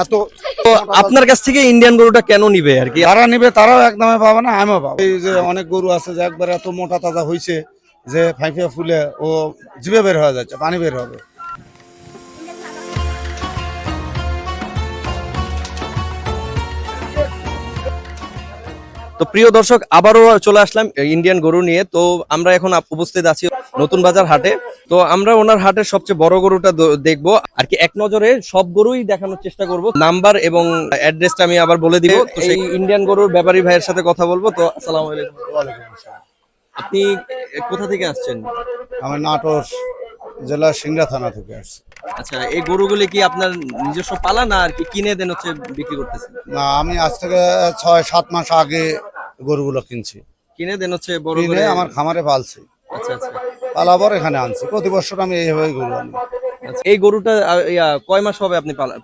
এত আপনার কাছ থেকে ইন্ডিয়ান গরুটা কেন নিবে আর কি? যারা নিবে তারাও একদমে পাবে না আমিও পাবো। এই যে অনেক গরু আছে যে একবার এত মোটা তাজা হয়েছে যে ফুলে ও জিভে বের হয়ে যাচ্ছে পানি বের হবে। তো প্রিয় দর্শক আবারও চলে আসলাম ইন্ডিয়ান গরু নিয়ে। তো আমরা এখন উপস্থিত আছি নতুন বাজার হাটে। তো আমরা ওনার হাটের সবচেয়ে বড় গরুটা দেখব। আর কি এক নজরে সব গরুই দেখানোর চেষ্টা করব। নাম্বার এবং অ্যাড্রেসটা আমি আবার বলে দিব। তো সেই ইন্ডিয়ান গরুর ব্যাপারী ভাইয়ের সাথে কথা বলব। তো আসসালামু আলাইকুম। আপনি কোথা থেকে আসছেন? আমি নাটোর জেলা সিংড়া থানা থেকে আসছি। আচ্ছা এই গরুগুলি কি আপনার নিজস্ব পালা না আর কি কিনে দেন হচ্ছে বিক্রি করতেছেন? না আমি আজ থেকে ছয় সাত মাস আগে গরুগুলো কিনছি। কিনে দেন হচ্ছে বড় আমার খামারে পালছি। পালাবর এখানে আনছি। প্রতি বছর আমি এইভাবে গরু আনব আচ্ছা, এই গরুটা কয় মাস হবে আপনি পাল-